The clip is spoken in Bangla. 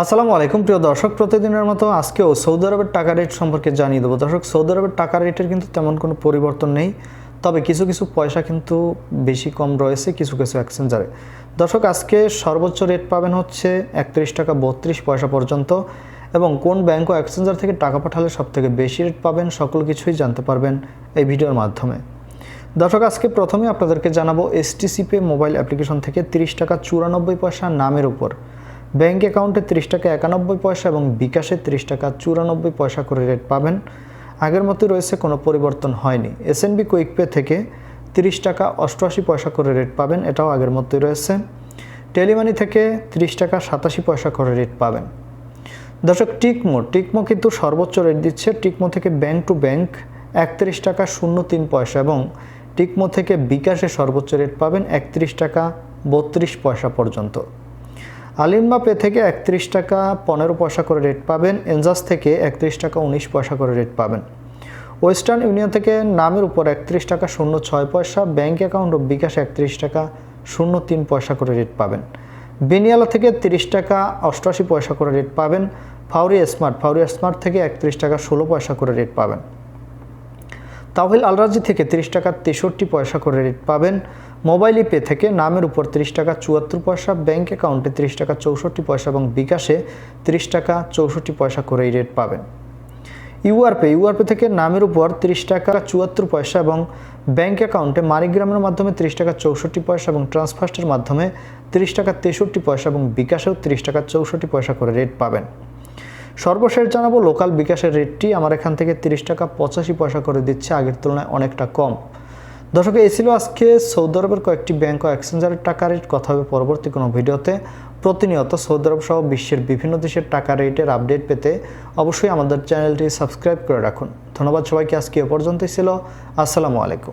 আসসালামু আলাইকুম, প্রিয় দর্শক। প্রতিদিনের মতো আজকেও সৌদি আরবের টাকা রেট সম্পর্কে জানিয়ে দেবো। দর্শক, সৌদি আরবের টাকা রেটের কিন্তু তেমন কোনো পরিবর্তন নেই, তবে কিছু কিছু পয়সা কিন্তু বেশি কম রয়েছে, কিছু কিছু এক্সচেঞ্জারে দর্শক, আজকে সর্বোচ্চ রেট পাবেন হচ্ছে একত্রিশ টাকা বত্রিশ পয়সা পর্যন্ত এবং কোন ব্যাংক ও এক্সচেঞ্জার থেকে টাকা পাঠালে সব থেকে বেশি রেট পাবেন সকল কিছুই জানতে পারবেন এই ভিডিওর মাধ্যমে। দর্শক, আজকে প্রথমে আপনাদেরকে জানাব এসটিসি পে মোবাইল অ্যাপ্লিকেশন থেকে তিরিশ টাকা চুরানব্বই পয়সা নামের উপর। ব্যাংক অ্যাকাউন্টে ত্রিশ টাকা একানব্বই পয়সা এবং বিকাশে তিরিশ টাকা চুরানব্বই পয়সা করে রেট পাবেন। আগের মতোই রয়েছে কোনো পরিবর্তন হয়নি। এসএনবি কুইক পে থেকে তিরিশ টাকা অষ্টআশি পয়সা করে রেট পাবেন, এটাও আগের মতোই রয়েছে। টেলিমানি থেকে তিরিশ টাকা সাতাশি পয়সা করে রেট পাবেন। দর্শক টিকমো টিকমো কিন্তু সর্বোচ্চ রেট দিচ্ছে। টিকমো থেকে ব্যাংক টু ব্যাংক একত্রিশ টাকা শূন্য তিন পয়সা এবং টিকমো থেকে বিকাশে সর্বোচ্চ রেট পাবেন একত্রিশ টাকা বত্রিশ পয়সা পর্যন্ত। আলিম্বা পে থেকে একত্রিশ টাকা পনেরো পয়সা করে রেট পাবেন। এনজাস থেকে একত্রিশ টাকা উনিশ পয়সা করে রেট পাবেন। ওয়েস্টার্ন ইউনিয়ন থেকে নামের উপর একত্রিশ টাকা শূন্য ছয় পয়সা, ব্যাংক অ্যাকাউন্ট ও বিকাশ একত্রিশ টাকা শূন্য তিন পয়সা করে রেট পাবেন। বেনিয়ালা থেকে তিরিশ টাকা অষ্টআশি পয়সা করে রেট পাবেন। ফাউরি স্মার্ট ফাউরি স্মার্ট থেকে একত্রিশ টাকা ষোলো পয়সা করে রেট পাবেন। তাহিল আলরাজি থেকে তিরিশ টাকা তেষট্টি পয়সা করে রেট পাবেন। মোবাইল পে থেকে নামের উপর তিরিশ টাকা চুয়াত্তর পয়সা, ব্যাংক অ্যাকাউন্টে তিরিশ টাকা চৌষট্টি পয়সা এবং বিকাশে ত্রিশ টাকা চৌষট্টি পয়সা করে এই রেট পাবেন। ইউআরপে ইউআরপে থেকে নামের উপর তিরিশ টাকা চুয়াত্তর পয়সা এবং ব্যাংক অ্যাকাউন্টে মানিগ্রামের মাধ্যমে তিরিশ টাকা চৌষট্টি পয়সা এবং ট্রান্সফার্স্টের মাধ্যমে তিরিশ টাকা তেষট্টি পয়সা এবং বিকাশেও তিরিশ টাকা চৌষট্টি পয়সা করে রেট পাবেন। সর্বশেষ জানাব, লোকাল বিকাশের রেটটি আমার এখান থেকে তিরিশ টাকা পঁচাশি পয়সা করে দিচ্ছে, আগের তুলনায় অনেকটা কম। দর্শক, এই ছিল আজকে সৌদি আরবের কয়েকটি ব্যাংক ও এক্সচেঞ্জারের টাকা রেট কথা হবে পরবর্তী কোনো ভিডিওতে। প্রতিনিয়ত সৌদি আরব সহ বিশ্বের বিভিন্ন দেশের টাকা রেটের আপডেট পেতে অবশ্যই আমাদের চ্যানেলটি সাবস্ক্রাইব করে রাখুন। ধন্যবাদ সবাইকে, আজকে এ পর্যন্তই ছিল। আসসালামু আলাইকুম।